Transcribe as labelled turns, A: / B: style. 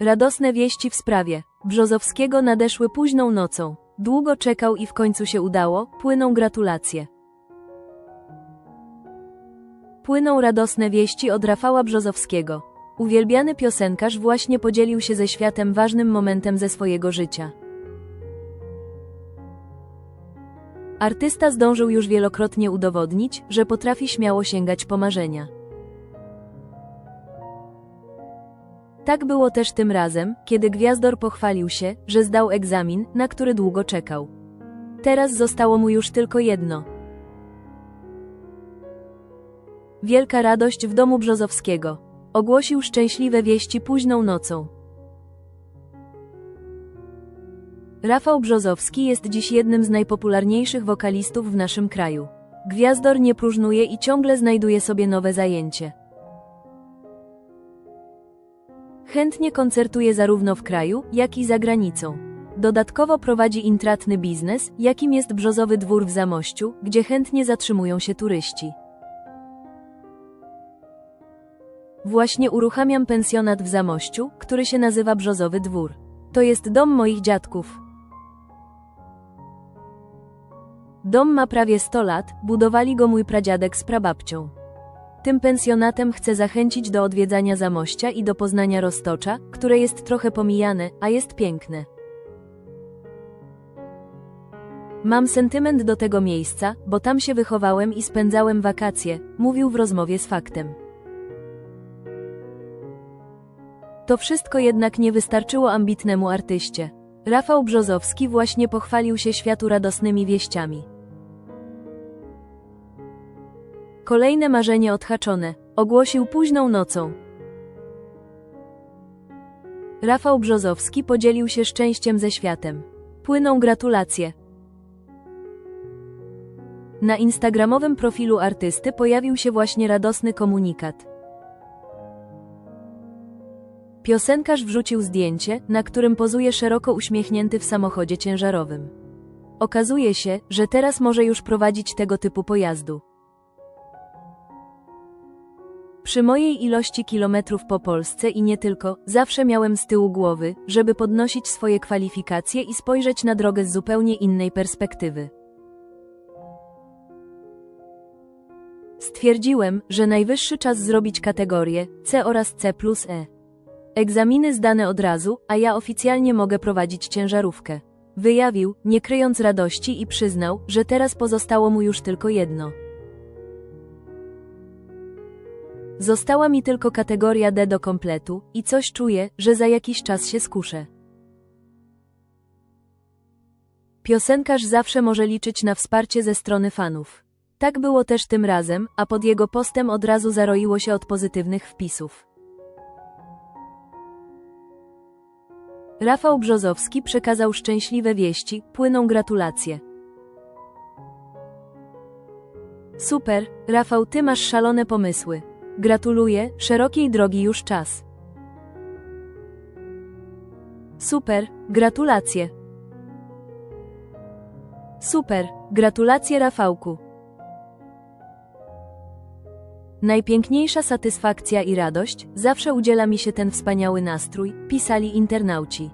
A: Radosne wieści w sprawie Brzozowskiego nadeszły późną nocą. Długo czekał i w końcu się udało, płyną gratulacje. Płyną radosne wieści od Rafała Brzozowskiego. Uwielbiany piosenkarz właśnie podzielił się ze światem ważnym momentem ze swojego życia. Artysta zdążył już wielokrotnie udowodnić, że potrafi śmiało sięgać po marzenia. Tak było też tym razem, kiedy Gwiazdor pochwalił się, że zdał egzamin, na który długo czekał. Teraz zostało mu już tylko jedno. Wielka radość w domu Brzozowskiego. Ogłosił szczęśliwe wieści późną nocą. Rafał Brzozowski jest dziś jednym z najpopularniejszych wokalistów w naszym kraju. Gwiazdor nie próżnuje i ciągle znajduje sobie nowe zajęcie. Chętnie koncertuje zarówno w kraju, jak i za granicą. Dodatkowo prowadzi intratny biznes, jakim jest Brzozowy Dwór w Zamościu, gdzie chętnie zatrzymują się turyści. Właśnie uruchamiam pensjonat w Zamościu, który się nazywa Brzozowy Dwór. To jest dom moich dziadków. Dom ma prawie 100 lat, budowali go mój pradziadek z prababcią. Tym pensjonatem chcę zachęcić do odwiedzania Zamościa i do poznania Roztocza, które jest trochę pomijane, a jest piękne. Mam sentyment do tego miejsca, bo tam się wychowałem i spędzałem wakacje, mówił w rozmowie z faktem. To wszystko jednak nie wystarczyło ambitnemu artyście. Rafał Brzozowski właśnie pochwalił się światu radosnymi wieściami. Kolejne marzenie odhaczone. Ogłosił późną nocą. Rafał Brzozowski podzielił się szczęściem ze światem. Płyną gratulacje. Na instagramowym profilu artysty pojawił się właśnie radosny komunikat. Piosenkarz wrzucił zdjęcie, na którym pozuje szeroko uśmiechnięty w samochodzie ciężarowym. Okazuje się, że teraz może już prowadzić tego typu pojazdu. Przy mojej ilości kilometrów po Polsce i nie tylko, zawsze miałem z tyłu głowy, żeby podnosić swoje kwalifikacje i spojrzeć na drogę z zupełnie innej perspektywy. Stwierdziłem, że najwyższy czas zrobić kategorie C oraz C plus E. Egzaminy zdane od razu, a ja oficjalnie mogę prowadzić ciężarówkę. Wyjawił, nie kryjąc radości i przyznał, że teraz pozostało mu już tylko jedno. Została mi tylko kategoria D do kompletu i coś czuję, że za jakiś czas się skuszę. Piosenkarz zawsze może liczyć na wsparcie ze strony fanów. Tak było też tym razem, a pod jego postem od razu zaroiło się od pozytywnych wpisów. Rafał Brzozowski przekazał szczęśliwe wieści, płyną gratulacje. Super, Rafał, ty masz szalone pomysły. Gratuluję, szerokiej drogi już czas. Super, gratulacje. Super, gratulacje Rafałku. Najpiękniejsza satysfakcja i radość, zawsze udziela mi się ten wspaniały nastrój, pisali internauci.